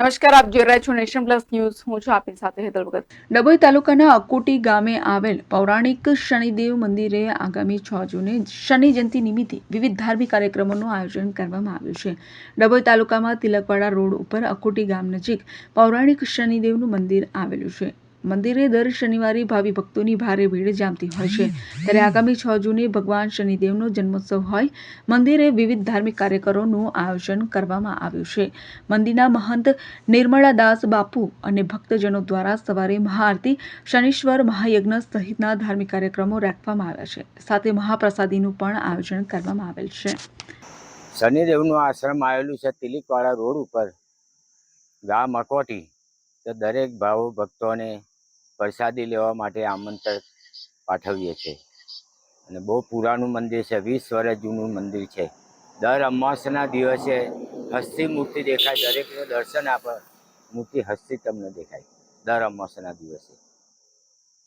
નમસ્કાર, આપ જોઈ રહ્યા છો નેશન પ્લસ ન્યૂઝ. હું છું આપની સાથે હેતલ ભગત. ડભોઈ તાલુકાના અકોટી ગામે આવેલ પૌરાણિક શનિદેવ મંદિરે આગામી છ જૂને શનિ જયંતિ નિમિત્તે વિવિધ ધાર્મિક કાર્યક્રમોનું આયોજન કરવામાં આવ્યું છે. ડભોઈ તાલુકામાં તિલકવાડા રોડ ઉપર અકોટી ગામ નજીક પૌરાણિક શનિદેવનું મંદિર આવેલું છે. મંદિરે દર શનિવારે ભાવિ ભક્તોની ભારે ભીડ જામતી હોય છે. ત્યારે આગામી છ જૂને ભગવાન શનિદેવનો જન્મોત્સવ હોય. મંદિરે વિવિધ ધાર્મિક કાર્યક્રમોનું આયોજન કરવામાં આવ્યું છે. મંદિરના મહંત નિર્મળાદાસ બાપુ અને ભક્તજનો દ્વારા સવારે મહાઆરતી શનિશ્વર મહાયજ્ઞ સહિતના ધાર્મિક કાર્યક્રમો રાખવામાં આવ્યા છે. સાથે મહાપ્રસાદીનું પણ આયોજન કરવામાં આવેલ છે. શનિદેવનું આશ્રમ આવેલું છે તિલિકવાડા રોડ ઉપર. ગામ અકોટી. દરેક ભાવો ભક્તોને પ્રસાદી લેવા માટે આમંત્રણ પાઠવીએ છીએ. અને બહુ પુરાણું મંદિર છે વીસ વર્ષ જૂનું મંદિર છે. દર અમાસના દિવસે હસ્તી મૂર્તિ દેખાય દરેકને દર્શન આપે મૂર્તિ હસ્તી તમને દેખાય દર અમાસના દિવસે.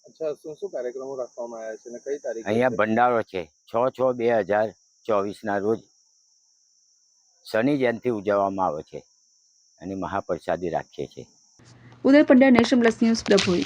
અચ્છા શું શું કાર્યક્રમો રાખવામાં આવ્યા છે અને કઈ તારીખ અહીંયા ભંડારો છે છ છ બે હજાર ચોવીસના રોજ શનિ જયંતિ ઉજવવામાં આવે છે. અને મહાપ્રસાદી રાખીએ છીએ. Uday Pandya nation plus news Dabhoi